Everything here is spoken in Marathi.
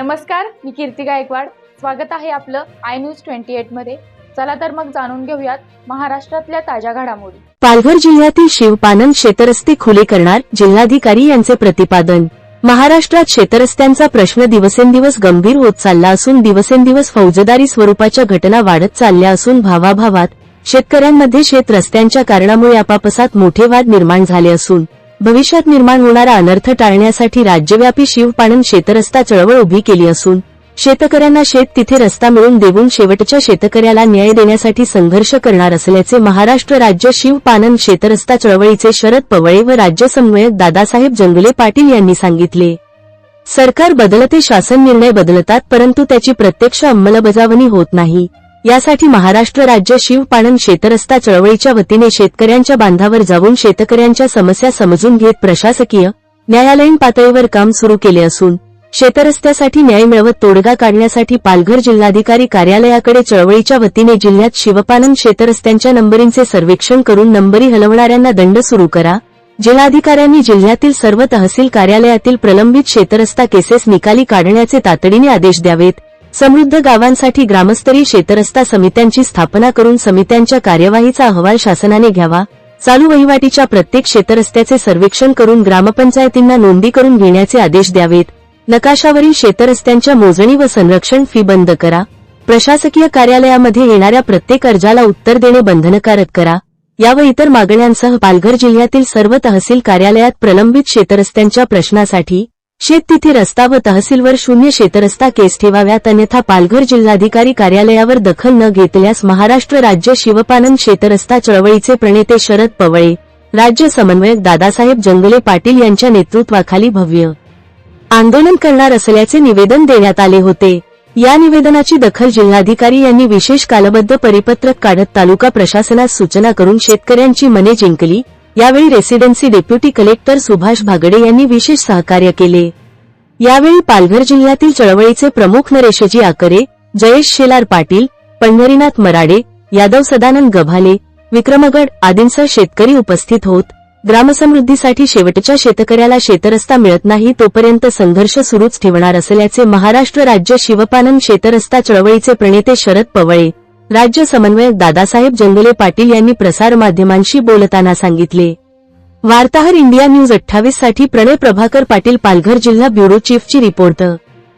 नमस्कार मी कीर्ती गायकवाड. स्वागत आहे आपलं आय न्यूज ट्वेंटी एटमध्ये. चला तर मग जाणून घेऊयात महाराष्ट्रातल्या ताज्या घडामोडी. पालघर जिल्ह्यातील शिवपानन शेतरस्ते खुले करणार जिल्हाधिकारी यांचे प्रतिपादन. महाराष्ट्रात शेतरस्त्यांचा प्रश्न दिवसेंदिवस गंभीर होत चालला असून दिवसेंदिवस फौजदारी स्वरूपाच्या घटना वाढत चालल्या असून भावाभावात शेतकऱ्यांमध्ये शेत रस्त्यांच्या कारणामुळे आपापसात मोठे वाद निर्माण झाले असून भविष्यात निर्माण होणारा अनर्थ टाळण्यासाठी राज्यव्यापी शिवपाणन शेतरस्ता चळवळ उभी केली असून शेतकऱ्यांना शेत तिथे रस्ता मिळून देऊन शेवटच्या शेतकऱ्याला न्याय देण्यासाठी संघर्ष करणार असल्याचे महाराष्ट्र राज्य शिवपानन शेतरस्ता चळवळीचे शरद पवळे व राज्य समन्वयक दादासाहेब जंगले पाटील यांनी सांगितले. सरकार बदलते शासन निर्णय बदलतात परंतु त्याची प्रत्यक्ष अंमलबजावणी होत नाही. यासाठी महाराष्ट्र राज्य शिवपाणन शेतरस्ता चळवळीच्या वतीने शेतकऱ्यांच्या बांधावर जाऊन शेतकऱ्यांच्या समस्या समजून घेत प्रशासकीय न्यायालयीन पातळीवर काम सुरू केले असून शेतरस्त्यासाठी न्याय मिळवत तोडगा काढण्यासाठी पालघर जिल्हाधिकारी कार्यालयाकडे चळवळीच्या वतीने जिल्ह्यात शिवपानन शेतरस्त्यांच्या नंबरींचे सर्वेक्षण करून नंबरी हलवणाऱ्यांना दंड सुरू करा. जिल्हाधिकाऱ्यांनी जिल्ह्यातील सर्व तहसील कार्यालयातील प्रलंबित शेतरस्ता केसेस निकाली काढण्याचे तातडीने आदेश द्यावेत. समृद्ध गावांसाठी ग्रामस्तरीय शेतरस्ता समित्यांची स्थापना करून समित्यांच्या कार्यवाहीचा अहवाल शासनाने घ्यावा. चालू वहिवाटीच्या प्रत्येक शेतरस्त्याचे सर्वेक्षण करून ग्रामपंचायतींना नोंदी करून घेण्याचे आदेश द्यावेत. नकाशावरील शेतरस्त्यांच्या मोजणी व संरक्षण फी बंद करा. प्रशासकीय कार्यालयामध्ये येणाऱ्या प्रत्येक अर्जाला उत्तर देणे बंधनकारक करा. या व इतर मागण्यांसह पालघर जिल्ह्यातील सर्व तहसील कार्यालयात प्रलंबित शेतरस्त्यांच्या प्रश्नासाठी शेत तिथे रस्ता व तहसीलवर शून्य शेतरस्ता केस ठेवाव्यात अन्यथा पालघर जिल्हाधिकारी कार्यालयावर दखल न घेतल्यास महाराष्ट्र राज्य शिवपानन शेतरस्ता चळवळीचे प्रणेते शरद पवळे राज्य समन्वयक दादासाहेब जंगले पाटील यांच्या नेतृत्वाखाली भव्य आंदोलन करणार असल्याचे निवेदन देण्यात आले होते. या निवेदनाची दखल जिल्हाधिकारी यांनी विशेष कालबद्ध परिपत्रक काढत तालुका प्रशासनास सूचना करून शेतकऱ्यांची मने जिंकली. यावेळी residency deputy collector Subhash Bhagade यांनी विशेष सहकार्य केले. यावेळी पालघर जिल्ह्यातील चळवळीचे प्रमुख नरेशजी आकरे जयेश शेलार पाटील पंढरीनाथ मराडे यादव सदानंद गव्हाले विक्रमगड आदींसह शेतकरी उपस्थित होत ग्रामसमृद्धीसाठी शेवटच्या शेतकऱ्याला शेतरस्ता मिळत नाही तोपर्यंत संघर्ष सुरूच ठेवणार असल्याचे महाराष्ट्र राज्य शिवपानन शेतरस्ता चळवळीचे प्रणेते शरद पवळे राज्य समन्वयक दादासाहेब जंगले पाटील यांनी प्रसार माध्यमांशी बोलताना सांगितले. वार्ताहर इंडिया न्यूज अठ्ठावीससाठी प्रणय प्रभाकर पाटील पालघर जिल्हा ब्युरो चीफची रिपोर्ट.